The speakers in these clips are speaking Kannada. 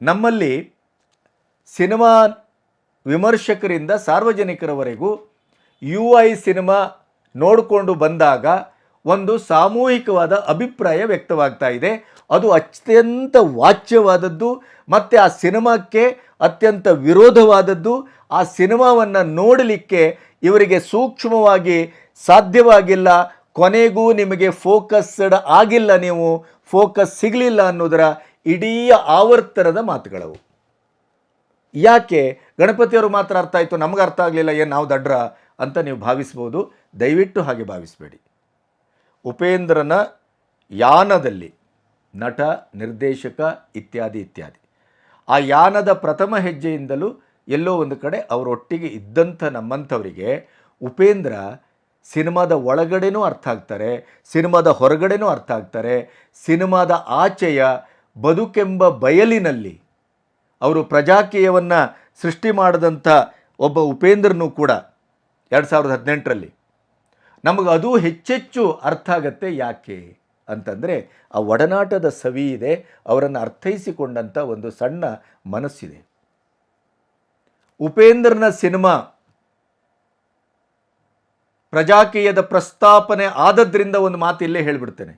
ನಮ್ಮಲ್ಲಿ ಸಿನಿಮಾ ವಿಮರ್ಶಕರಿಂದ ಸಾರ್ವಜನಿಕರವರೆಗೂ ಯು ಐ ಸಿನಿಮಾ ನೋಡಿಕೊಂಡು ಬಂದಾಗ ಒಂದು ಸಾಮೂಹಿಕವಾದ ಅಭಿಪ್ರಾಯ ವ್ಯಕ್ತವಾಗ್ತಾ ಇದೆ. ಅದು ಅತ್ಯಂತ ವಾಚ್ಯವಾದದ್ದು, ಮತ್ತು ಆ ಸಿನಿಮಾಕ್ಕೆ ಅತ್ಯಂತ ವಿರೋಧವಾದದ್ದು, ಆ ಸಿನಿಮಾವನ್ನು ನೋಡಲಿಕ್ಕೆ ಇವರಿಗೆ ಸೂಕ್ಷ್ಮವಾಗಿ ಸಾಧ್ಯವಾಗಿಲ್ಲ. ಕೊನೆಗೂ ನಿಮಗೆ ಫೋಕಸ್ಡ್ ಆಗಿಲ್ಲ ನೀವು, ಫೋಕಸ್ ಸಿಗಲಿಲ್ಲ ಅನ್ನೋದರ ಇಡೀ ಆವರ್ತನದ ಮಾತುಗಳವು. ಯಾಕೆ ಗಣಪತಿಯವರು ಮಾತ್ರ ಅರ್ಥ ಆಯಿತು, ನಮಗೆ ಅರ್ಥ ಆಗಲಿಲ್ಲ, ಏನು ನಾವು ದಡ್ರ ಅಂತ ನೀವು ಭಾವಿಸ್ಬೋದು. ದಯವಿಟ್ಟು ಹಾಗೆ ಭಾವಿಸಬೇಡಿ. ಉಪೇಂದ್ರನ ಯಾನದಲ್ಲಿ ನಟ, ನಿರ್ದೇಶಕ ಇತ್ಯಾದಿ ಇತ್ಯಾದಿ. ಆ ಯಾನದ ಪ್ರಥಮ ಹೆಜ್ಜೆಯಿಂದಲೂ ಎಲ್ಲೋ ಒಂದು ಕಡೆ ಅವರೊಟ್ಟಿಗೆ ಇದ್ದಂಥ ನಮ್ಮಂಥವರಿಗೆ ಉಪೇಂದ್ರ ಸಿನಿಮಾದ ಒಳಗಡೆನೂ ಅರ್ಥ ಆಗ್ತಾರೆ, ಸಿನಿಮಾದ ಹೊರಗಡೆನೂ ಅರ್ಥ ಆಗ್ತಾರೆ, ಸಿನಿಮಾದ ಆಚೆಯ ಬದುಕೆಂಬ ಬಯಲಿನಲ್ಲಿ ಅವರು ಪ್ರಜಾಕೀಯವನ್ನು ಸೃಷ್ಟಿ ಮಾಡಿದಂಥ ಒಬ್ಬ ಉಪೇಂದ್ರನೂ ಕೂಡ ಎರಡು ಸಾವಿರದ ಹದಿನೆಂಟರಲ್ಲಿ. ನಮಗೆ ಅದು ಹೆಚ್ಚೆಚ್ಚು ಅರ್ಥ ಆಗತ್ತೆ ಯಾಕೆ ಅಂತಂದರೆ ಆ ಒಡನಾಟದ ಸವಿ ಇದೆ, ಅವರನ್ನು ಅರ್ಥೈಸಿಕೊಂಡಂಥ ಒಂದು ಸಣ್ಣ ಮನಸ್ಸಿದೆ. ಉಪೇಂದ್ರನ ಸಿನಿಮಾ ಪ್ರಜಾಕೀಯದ ಪ್ರಸ್ತಾಪನೆ ಆದದ್ರಿಂದ ಒಂದು ಮಾತು ಇಲ್ಲೇ ಹೇಳಿಬಿಡ್ತೇನೆ.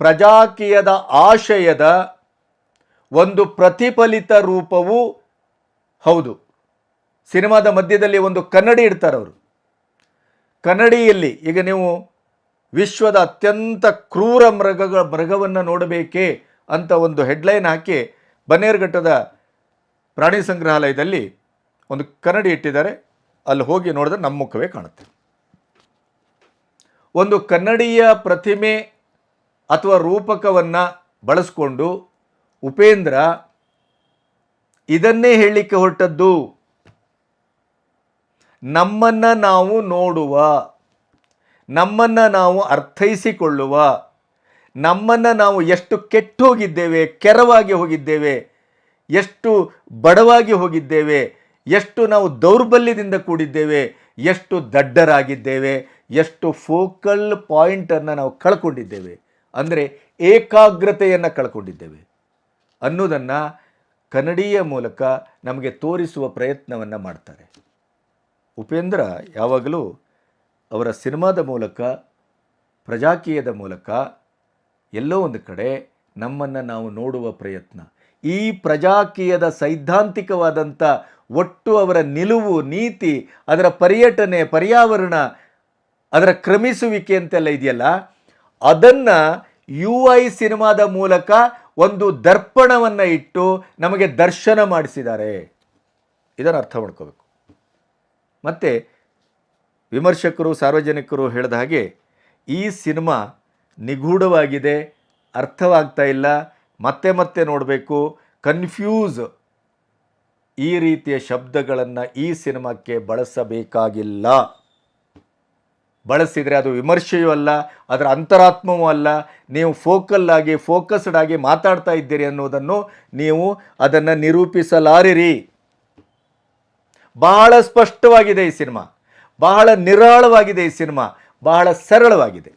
ಪ್ರಜಾಕೀಯದ ಆಶಯದ ಒಂದು ಪ್ರತಿಫಲಿತ ರೂಪವು ಹೌದು. ಸಿನಿಮಾದ ಮಧ್ಯದಲ್ಲಿ ಒಂದು ಕನ್ನಡಿ ಇಡ್ತಾರೆ ಅವರು. ಕನ್ನಡಿಯಲ್ಲಿ ಈಗ ನೀವು ವಿಶ್ವದ ಅತ್ಯಂತ ಕ್ರೂರ ಮೃಗಗಳ ಮೃಗವನ್ನು ನೋಡಬೇಕೇ ಅಂತ ಒಂದು ಹೆಡ್ಲೈನ್ ಹಾಕಿ ಬನ್ನೇರ್ಘಟ್ಟದ ಪ್ರಾಣಿ ಸಂಗ್ರಹಾಲಯದಲ್ಲಿ ಒಂದು ಕನ್ನಡಿ ಇಟ್ಟಿದ್ದಾರೆ. ಅಲ್ಲಿ ಹೋಗಿ ನೋಡಿದ್ರೆ ನಮ್ಮ ಮುಖವೇ ಕಾಣುತ್ತೆ. ಒಂದು ಕನ್ನಡಿಯ ಪ್ರತಿಮೆ ಅಥವಾ ರೂಪಕವನ್ನು ಬಳಸ್ಕೊಂಡು ಉಪೇಂದ್ರ, ಇದನ್ನೇ ಹೇಳಲಿಕ್ಕೆ ಹೊರಟದ್ದು, ನಮ್ಮನ್ನು ನಾವು ನೋಡುವ, ನಮ್ಮನ್ನು ನಾವು ಅರ್ಥೈಸಿಕೊಳ್ಳುವ, ನಮ್ಮನ್ನು ನಾವು ಎಷ್ಟು ಕೆಟ್ಟು ಹೋಗಿದ್ದೇವೆ, ಕೆರವಾಗಿ ಹೋಗಿದ್ದೇವೆ, ಎಷ್ಟು ಬಡವಾಗಿ ಹೋಗಿದ್ದೇವೆ, ಎಷ್ಟು ನಾವು ದೌರ್ಬಲ್ಯದಿಂದ ಕೂಡಿದ್ದೇವೆ, ಎಷ್ಟು ದಡ್ಡರಾಗಿದ್ದೇವೆ, ಎಷ್ಟು ಫೋಕಲ್ ಪಾಯಿಂಟನ್ನು ನಾವು ಕಳ್ಕೊಂಡಿದ್ದೇವೆ. ಅಂದರೆ ಏಕಾಗ್ರತೆಯನ್ನು ಕಳ್ಕೊಂಡಿದ್ದೇವೆ. ಅನ್ನೋದನ್ನು ಕನ್ನಡಿಯ ಮೂಲಕ ನಮಗೆ ತೋರಿಸುವ ಪ್ರಯತ್ನವನ್ನು ಮಾಡ್ತಾರೆ. ಉಪೇಂದ್ರ ಯಾವಾಗಲೂ ಅವರ ಸಿನಿಮಾದ ಮೂಲಕ, ಪ್ರಜಾಕೀಯದ ಮೂಲಕ ಎಲ್ಲೋ ಒಂದು ಕಡೆ ನಮ್ಮನ್ನು ನಾವು ನೋಡುವ ಪ್ರಯತ್ನ. ಈ ಪ್ರಜಾಕೀಯದ ಸೈದ್ಧಾಂತಿಕವಾದಂಥ ಒಟ್ಟು ಅವರ ನಿಲುವು, ನೀತಿ, ಅದರ ಪರ್ಯಟನೆ, ಪರ್ಯಾವರಣ, ಅದರ ಕ್ರಮಿಸುವಿಕೆ ಅಂತೆಲ್ಲ ಇದೆಯಲ್ಲ, ಅದನ್ನು ಯು ಐ ಸಿನಿಮಾದ ಮೂಲಕ ಒಂದು ದರ್ಪಣವನ್ನು ಇಟ್ಟು ನಮಗೆ ದರ್ಶನ ಮಾಡಿಸಿದ್ದಾರೆ. ಇದನ್ನು ಅರ್ಥ ಮಾಡ್ಕೋಬೇಕು. ಮತ್ತು ವಿಮರ್ಶಕರು, ಸಾರ್ವಜನಿಕರು ಹೇಳಿದ ಹಾಗೆ ಈ ಸಿನಿಮಾ ನಿಗೂಢವಾಗಿದೆ, ಅರ್ಥವಾಗ್ತಾ ಇಲ್ಲ, ಮತ್ತೆ ಮತ್ತೆ ನೋಡಬೇಕು, ಕನ್ಫ್ಯೂಸ್. ಈ ರೀತಿಯ ಶಬ್ದಗಳನ್ನು ಈ ಸಿನಿಮಾಕ್ಕೆ ಬಳಸಬೇಕಾಗಿಲ್ಲ. ಬಳಸಿದರೆ ಅದು ವಿಮರ್ಶೆಯೂ ಅಲ್ಲ, ಅದರ ಅಂತರಾತ್ಮವೂ ಅಲ್ಲ. ನೀವು ಫೋಕಲ್ ಆಗಿ, ಫೋಕಸ್ಡ್ ಆಗಿ ಮಾತಾಡ್ತಾ ಇದ್ದೀರಿ ಅನ್ನೋದನ್ನು ನೀವು ಅದನ್ನು ನಿರೂಪಿಸಲಾರಿರಿ. ಬಹಳ ಸ್ಪಷ್ಟವಾಗಿದೆ ಈ ಸಿನಿಮಾ. ಬಹಳ ನಿರಾಳವಾಗಿದೆ ಈ ಸಿನಿಮಾ. ಬಹಳ ಸರಳವಾಗಿದೆ.